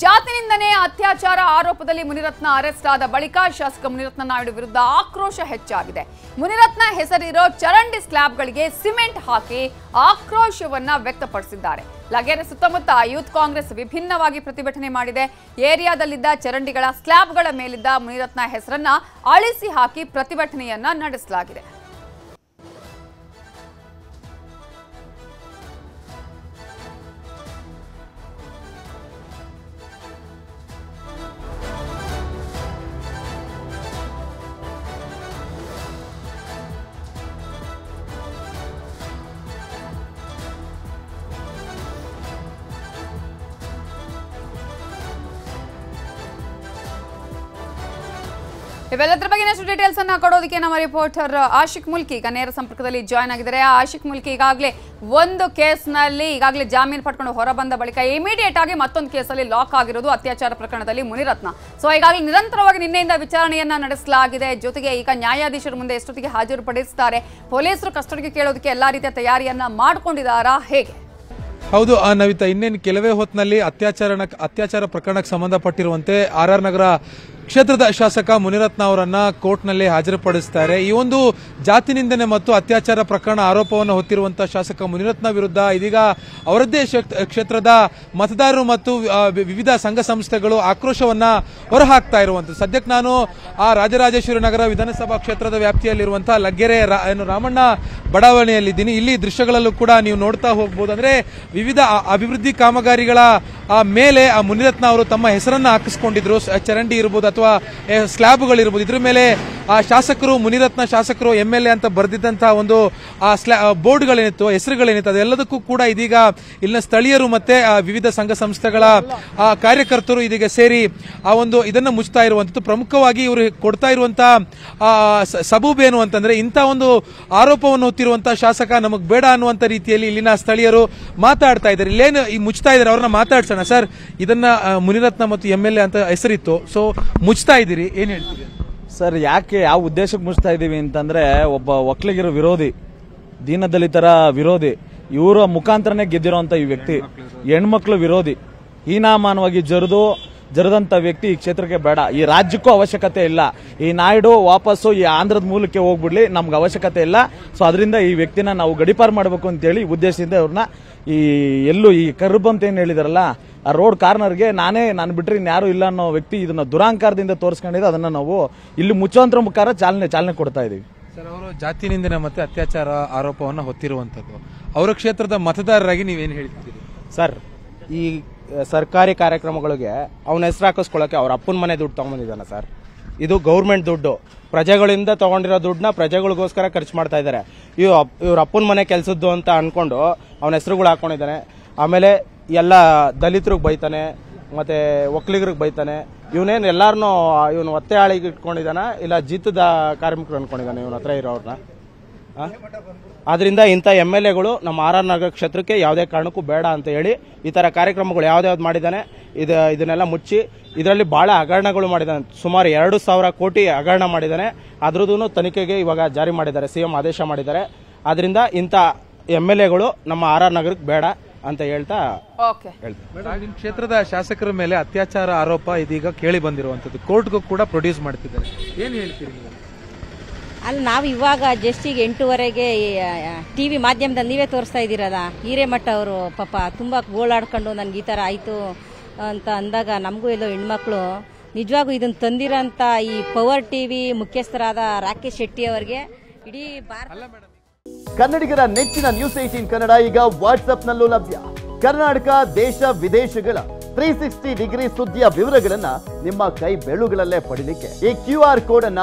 ಜಾತಿನಿಂದನೇ ಅತ್ಯಾಚಾರ ಆರೋಪದಲ್ಲಿ ಮುನಿರತ್ನ ಅರೆಸ್ಟ್ ಆದ ಬಳಿಕ ಶಾಸಕ ಮುನಿರತ್ನ ನಾಯ್ಡು ವಿರುದ್ಧ ಆಕ್ರೋಶ ಹೆಚ್ಚಾಗಿದೆ. ಮುನಿರತ್ನ ಹೆಸರಿರೋ ಚರಂಡಿ ಸ್ಲ್ಯಾಬ್ಗಳಿಗೆ ಸಿಮೆಂಟ್ ಹಾಕಿ ಆಕ್ರೋಶವನ್ನ ವ್ಯಕ್ತಪಡಿಸಿದ್ದಾರೆ. ಲಗೇರೆ ಸುತ್ತಮುತ್ತ ಯೂತ್ ಕಾಂಗ್ರೆಸ್ ವಿಭಿನ್ನವಾಗಿ ಪ್ರತಿಭಟನೆ ಮಾಡಿದೆ. ಏರಿಯಾದಲ್ಲಿದ್ದ ಚರಂಡಿಗಳ ಸ್ಲ್ಯಾಬ್ಗಳ ಮೇಲಿದ್ದ ಮುನಿರತ್ನ ಹೆಸರನ್ನ ಅಳಿಸಿ ಹಾಕಿ ಪ್ರತಿಭಟನೆಯನ್ನ ನಡೆಸಲಾಗಿದೆ. ಇವೆಲ್ಲದರ ಬಗ್ಗೆ ಇನ್ನಷ್ಟು ಡೀಟೇಲ್ಸ್ ಅನ್ನ ಕೊಡೋದಕ್ಕೆ ನಮ್ಮ ರಿಪೋರ್ಟರ್ ಆಶಿಕ್ ಮುಲ್ಕಿ ಈಗ ನೇರ ಸಂಪರ್ಕದಲ್ಲಿ ಜಾಯ್ನ್ ಆಗಿದ್ದಾರೆ. ಆಶಿಕ್ ಮುಲ್ಕಿ ಈಗಾಗಲೇ ಒಂದು ಕೇಸ್ನಲ್ಲಿ ಈಗಾಗಲೇ ಜಾಮೀನು ಪಡ್ಕೊಂಡು ಹೊರ ಬಂದ ಬಳಿಕ ಇಮಿಡಿಯೇಟ್ ಆಗಿ ಮತ್ತೊಂದು ಕೇಸಲ್ಲಿ ಲಾಕ್ ಆಗಿರೋದು ಅತ್ಯಾಚಾರ ಪ್ರಕರಣದಲ್ಲಿ ಮುನಿರತ್ನ. ಸೊ ಈಗಾಗಲೇ ನಿರಂತರವಾಗಿ ನಿನ್ನೆಯಿಂದ ವಿಚಾರಣೆಯನ್ನ ನಡೆಸಲಾಗಿದೆ. ಜೊತೆಗೆ ಈಗ ನ್ಯಾಯಾಧೀಶರ ಮುಂದೆ ಎಷ್ಟೊತ್ತಿಗೆ ಹಾಜರುಪಡಿಸ್ತಾರೆ? ಪೊಲೀಸರು ಕಸ್ಟಡಿಗೆ ಕೇಳೋದಕ್ಕೆ ಎಲ್ಲಾ ರೀತಿಯ ತಯಾರಿಯನ್ನ ಮಾಡಿಕೊಂಡಿದ್ದಾರಾ? ಹೇಗೆ? ಹೌದು ನವಿತಾ, ಇನ್ನೇನು ಕೆಲವೇ ಹೊತ್ತಿನಲ್ಲಿ ಅತ್ಯಾಚಾರ ಅತ್ಯಾಚಾರ ಪ್ರಕರಣಕ್ಕೆ ಸಂಬಂಧಪಟ್ಟಿರುವಂತೆ ಆರ್ ಆರ್ ನಗರ ಕ್ಷೇತ್ರದ ಶಾಸಕ ಮುನಿರತ್ನ ಅವರನ್ನ ಕೋರ್ಟ್ನಲ್ಲಿ ಹಾಜರುಪಡಿಸ್ತಾರೆ. ಈ ಒಂದು ಜಾತಿ ನಿಂದನೆ ಮತ್ತು ಅತ್ಯಾಚಾರ ಪ್ರಕರಣ ಆರೋಪವನ್ನು ಹೊತ್ತಿರುವಂತಹ ಶಾಸಕ ಮುನಿರತ್ನ ವಿರುದ್ಧ ಇದೀಗ ಅವರದ್ದೇ ಕ್ಷೇತ್ರದ ಮತದಾರರು ಮತ್ತು ವಿವಿಧ ಸಂಘ ಸಂಸ್ಥೆಗಳು ಆಕ್ರೋಶವನ್ನ ಹೊರಹಾಕ್ತಾ ಇರುವಂತದ್ದು ಸದ್ಯಕ್ಕೆ ನಾನು ಆ ರಾಜರಾಜೇಶ್ವರಿ ನಗರ ವಿಧಾನಸಭಾ ಕ್ಷೇತ್ರದ ವ್ಯಾಪ್ತಿಯಲ್ಲಿರುವಂತಹ ಲಗ್ಗೆರೆ ರಾಮಣ್ಣ ಬಡಾವಣೆಯಲ್ಲಿದ್ದೀನಿ. ಇಲ್ಲಿ ದೃಶ್ಯಗಳಲ್ಲೂ ಕೂಡ ನೀವು ನೋಡ್ತಾ ಹೋಗ್ಬೋದು. ಅಂದ್ರೆ ವಿವಿಧ ಅಭಿವೃದ್ಧಿ ಕಾಮಗಾರಿಗಳ ಆ, ಮೇಲೆ ಆ ಮುನಿರತ್ನ ಅವರು ತಮ್ಮ ಹೆಸರನ್ನ ಹಾಕಿಸ್ಕೊಂಡಿದ್ರು ಚರಂಡಿ ಇರ್ಬೋದು ಅಥವಾ ಸ್ಲ್ಯಾಬ್ಗಳಿರ್ಬೋದು ಇದ್ರ ಮೇಲೆ ಆ ಶಾಸಕರು, ಮುನಿರತ್ನ ಶಾಸಕರು, ಎಂ ಎಲ್ ಎ ಅಂತ ಬರೆದಿದ್ದಂತಹ ಒಂದು, ಆ ಬೋರ್ಡ್ಗಳೇನಿತ್ತು, ಹೆಸರುಗಳೇನಿತ್ತು, ಅದೆಲ್ಲದಕ್ಕೂ ಕೂಡ ಇದೀಗ ಇಲ್ಲಿನ ಸ್ಥಳೀಯರು ಮತ್ತೆ ವಿವಿಧ ಸಂಘ ಸಂಸ್ಥೆಗಳ ಕಾರ್ಯಕರ್ತರು ಇದೀಗ ಸೇರಿ, ಆ ಒಂದು ಇದನ್ನ ಮುಚ್ತಾ ಇರುವಂತದ್ದು ಪ್ರಮುಖವಾಗಿ ಇವರು ಕೊಡ್ತಾ ಇರುವಂತಹ ಸಬೂಬೇನು ಅಂತಂದ್ರೆ ಇಂಥ ಒಂದು ಆರೋಪವನ್ನು ಹೊತ್ತಿರುವಂತಹ ಶಾಸಕ ನಮಗ್ ಬೇಡ ಅನ್ನುವಂತ ರೀತಿಯಲ್ಲಿ ಇಲ್ಲಿನ ಸ್ಥಳೀಯರು ಮಾತಾಡ್ತಾ ಇದ್ದಾರೆ. ಇಲ್ಲೇನು ಈ ಮುಚ್ತಾ ಇದ್ದಾರೆ, ಅವ್ರನ್ನ ಮಾತಾಡ್ಸೋಣ ಸರ್. ಇದನ್ನ ಮುನಿರತ್ನ ಮತ್ತು ಎಂ ಎಲ್ ಎ ಅಂತ ಹೆಸರಿತ್ತು. ಸೊ, ಮುಚ್ತಾ ಇದ್ದೀರಿ, ಏನ್ ಹೇಳ್ತೀರಿ? ಸರ್ ಯಾಕೆ ಯಾವ ಉದ್ದೇಶಕ್ಕೆ ಮುಚ್ತಾ ಇದ್ದೀವಿ ಅಂತಂದ್ರೆ ಒಬ್ಬ ಒಕ್ಲಿಗಿರೋ ವಿರೋಧಿ ದೀನದಲಿತರ ವಿರೋಧಿ ಇವರ ಮುಖಾಂತರನೇ ಗೆದ್ದಿರೋಂಥ ಈ ವ್ಯಕ್ತಿ. ಹೆಣ್ಮಕ್ಳು ವಿರೋಧಿ ಹೀನಾಮಾನವಾಗಿ ಜರಿದು ಜರದಂತ ವ್ಯಕ್ತಿ ಈ ಕ್ಷೇತ್ರಕ್ಕೆ ಬೇಡ. ಈ ರಾಜ್ಯಕ್ಕೂ ಅವಶ್ಯಕತೆ ಇಲ್ಲ. ಈ ನಾಯ್ಡು ವಾಪಸ್ಸು ಈ ಆಂಧ್ರದ ಮೂಲಕ್ಕೆ ಹೋಗ್ಬಿಡ್ಲಿ. ನಮ್ಗೆ ಅವಶ್ಯಕತೆ ಇಲ್ಲ. ಸೊ ಅದರಿಂದ ಈ ವ್ಯಕ್ತಿನ ನಾವು ಗಡಿಪಾರು ಮಾಡಬೇಕು ಅಂತೇಳಿ ಉದ್ದೇಶದಿಂದ ಅವ್ರನ್ನ ಈ ಎಲ್ಲೂ ಈ ಕರ್ಬ್ ಅಂತ ಏನು ಹೇಳಿದಾರಲ್ಲ ಆ ರೋಡ್ ಕಾರ್ನರ್ಗೆ ನಾನೇ ನಾನು ಬಿಟ್ಟರೆ ಇನ್ಯಾರು ಇಲ್ಲ ಅನ್ನೋ ವ್ಯಕ್ತಿ ಇದನ್ನ ದುರಾಂಕಾರದಿಂದ ತೋರಿಸ್ಕೊಂಡಿದ್ದು ಅದನ್ನು ನಾವು ಇಲ್ಲಿ ಮುಚ್ಚುವಂತರ ಮುಖಾರ ಚಾಲನೆ ಚಾಲನೆ ಕೊಡ್ತಾ ಇದ್ದೀವಿ ಸರ್ ಅವರು ಜಾತಿ ನಿಂದನೆ ಮತ್ತೆ ಅತ್ಯಾಚಾರ ಆರೋಪವನ್ನು ಹೊತ್ತಿರುವಂಥದ್ದು ಅವರ ಕ್ಷೇತ್ರದ ಮತದಾರರಾಗಿ ನೀವೇನು ಹೇಳ್ತಿದ್ದೀರಿ? ಸರ್ ಈ ಸರ್ಕಾರಿ ಕಾರ್ಯಕ್ರಮಗಳಿಗೆ ಅವನ ಹೆಸರು ಹಾಕಿಸ್ಕೊಳ್ಳೋಕೆ ಅವ್ರ ಅಪ್ಪನ ಮನೆ ದುಡ್ಡು ತಗೊಂಡಿದ್ದಾನೆ ಸರ್. ಇದು ಗೌರ್ಮೆಂಟ್ ದುಡ್ಡು. ಪ್ರಜೆಗಳಿಂದ ತಗೊಂಡಿರೋ ದುಡ್ಡನ್ನ ಪ್ರಜೆಗಳಿಗೋಸ್ಕರ ಖರ್ಚು ಮಾಡ್ತಾ ಇದ್ದಾರೆ. ಇವ್ ಇವ್ರ ಅಪ್ಪನ ಮನೆ ಕೆಲಸದ್ದು ಅಂತ ಅಂದ್ಕೊಂಡು ಅವನ ಹೆಸರುಗಳು ಹಾಕ್ಕೊಂಡಿದ್ದಾನೆ ಆಮೇಲೆ ಎಲ್ಲ ದಲಿತರಿಗೆ ಬೈತಾನೆ, ಮತ್ತು ಒಕ್ಕಲಿಗರಿಗೆ ಬೈತಾನೆ. ಇವನೇನು ಎಲ್ಲಾರನ್ನೂ ಇವನು ಒತ್ತೆ ಆಳಿಗೆ ಇಟ್ಕೊಂಡಿದ್ದಾನೆ, ಇಲ್ಲ ಜೀತದ ಕಾರ್ಮಿಕರು ಅಂದ್ಕೊಂಡಿದ್ದಾನೆ ಇವನ ಹತ್ರ ಇರೋರ್ನ? ಆ? ಆದ್ರಿಂದ ಇಂಥ ಎಂ ಎಲ್ ಎಗಳು ನಮ್ಮ ಆರ್ ಆರ್ ನಗರ ಕ್ಷೇತ್ರಕ್ಕೆ ಯಾವುದೇ ಕಾರಣಕ್ಕೂ ಬೇಡ ಅಂತ ಹೇಳಿ ಈ ತರ ಕಾರ್ಯಕ್ರಮಗಳು ಯಾವ್ದಾವ್ದು ಮಾಡಿದ್ದಾನೆ ಇದು ಇದನ್ನೆಲ್ಲ ಮುಚ್ಚಿ ಇದರಲ್ಲಿ ಬಹಳ ಹಗರಣಗಳು ಮಾಡಿದ್ದಾನೆ. ಸುಮಾರು ಎರಡು ಸಾವಿರ ಕೋಟಿ ಹಗರಣ ಮಾಡಿದ್ದಾನೆ. ಅದ್ರದ್ದು ತನಿಖೆಗೆ ಇವಾಗ ಜಾರಿ ಮಾಡಿದ್ದಾರೆ ಸಿಎಂ ಆದೇಶ ಮಾಡಿದ್ದಾರೆ. ಆದ್ರಿಂದ ಇಂಥ ಎಂ ಎಲ್ ಎಗಳು ನಮ್ಮ ಆರ್ ಆರ್ ನಗರಕ್ಕೆ ಬೇಡ ಅಂತ ಹೇಳ್ತಾ ನಿಮ್ಮ ಕ್ಷೇತ್ರದ ಶಾಸಕರ ಮೇಲೆ ಅತ್ಯಾಚಾರ ಆರೋಪ ಇದೀಗ ಕೇಳಿ ಬಂದಿರುವಂತದ್ದು ಕೋರ್ಟ್ಗೂ ಕೂಡ ಪ್ರೊಡ್ಯೂಸ್ ಮಾಡ್ತಿದ್ದಾರೆ. ಏನ್ ಹೇಳ್ತೀರಿ ಅಲ್ಲಿ ನಾವು ಇವಾಗ ಜಸ್ಟ್ ಈಗ ಎಂಟೂವರೆಗೆ ಟಿ ವಿ ಮಾಧ್ಯಮದಲ್ಲಿ ನೀವೇ ತೋರಿಸ್ತಾ ಇದ್ದೀರಲ್ಲ ಹಿರೇಮಠ ಅವರು ಪಾಪ ತುಂಬ ಗೋಳಾಡ್ಕೊಂಡು ನನಗೆ ಈ ಥರ ಆಯಿತು ಅಂತ ಅಂದಾಗ ನಮಗೂ ಎಲ್ಲೋ ಹೆಣ್ಮಕ್ಳು ನಿಜವಾಗೂ ಇದನ್ನು ತಂದಿರೋಂಥ ಈ ಪವರ್ ಟಿ ವಿ ಮುಖ್ಯಸ್ಥರಾದ ರಾಕೇಶ್ ಶೆಟ್ಟಿ ಅವರಿಗೆ ಇಡೀ ಕನ್ನಡಿಗರ ನೆಚ್ಚಿನ ನ್ಯೂಸ್ ಏಟೀನ್ ಕನ್ನಡ ಈಗ ವಾಟ್ಸ್ಆಪ್ನಲ್ಲೂ ಲಭ್ಯ. ಕರ್ನಾಟಕ ದೇಶ ವಿದೇಶಗಳ ತ್ರೀ ಸಿಕ್ಸ್ಟಿ ಡಿಗ್ರಿ ಸುದ್ದಿಯ ವಿವರಗಳನ್ನ ನಿಮ್ಮ ಕೈ ಬೆಳುಗಳಲ್ಲೇ ಪಡಿಲಿಕ್ಕೆ. ಈ ಕ್ಯೂ ಆರ್ ಕೋಡ್ ಅನ್ನ